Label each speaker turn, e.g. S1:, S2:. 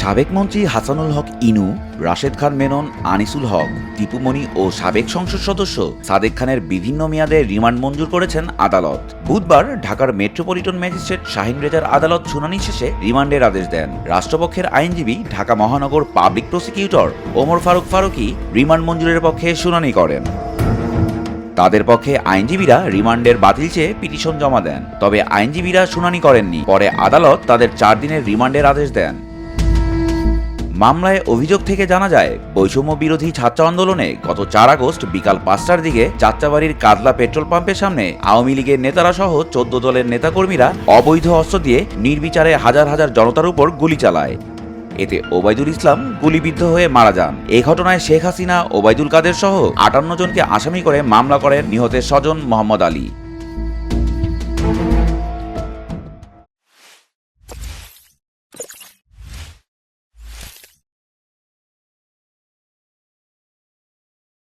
S1: সাবেক মন্ত্রী হাসানুল হক ইনু, রাশেদ খান মেনন, আনিসুল হক টিপুমণি ও সাবেক সংসদ সদস্য সাদেক খানের বিভিন্ন মেয়াদে রিমান্ড মঞ্জুর করেছেন আদালত। বুধবার ঢাকার মেট্রোপলিটন ম্যাজিস্ট্রেট শাহিন রেজার আদালত শুনানি শেষে রিমান্ডের আদেশ দেন। রাষ্ট্রপক্ষের আইনজীবী ঢাকা মহানগর public prosecutor Omar Faruk Faruki remand মঞ্জুরের পক্ষে শুনানি করেন। তাদের পক্ষে আইনজীবীরা রিমান্ডের বাতিল চেয়ে পিটিশন জমা দেন, তবে আইনজীবীরা শুনানি করেননি। পরে আদালত তাদের চার দিনের রিমান্ডের আদেশ দেন। মামলায় অভিযোগ থেকে জানা যায়, বৈষম্য বিরোধী ছাত্র আন্দোলনে গত চার আগস্ট বিকাল পাঁচটার দিকে যাত্রাবাড়ির কাদলা পেট্রোল পাম্পের সামনে আওয়ামী লীগের নেতারা সহ চোদ্দ দলের নেতাকর্মীরা অবৈধ অস্ত্র দিয়ে নির্বিচারে হাজার হাজার জনতার উপর গুলি চালায়। এতে ওবায়দুল ইসলাম গুলিবিদ্ধ হয়ে মারা যান। এ ঘটনায় শেখ হাসিনা, ওবায়দুল কাদের সহ আটান্ন জনকে আসামি করে মামলা করেন নিহতের স্বজন মোহাম্মদ আলী।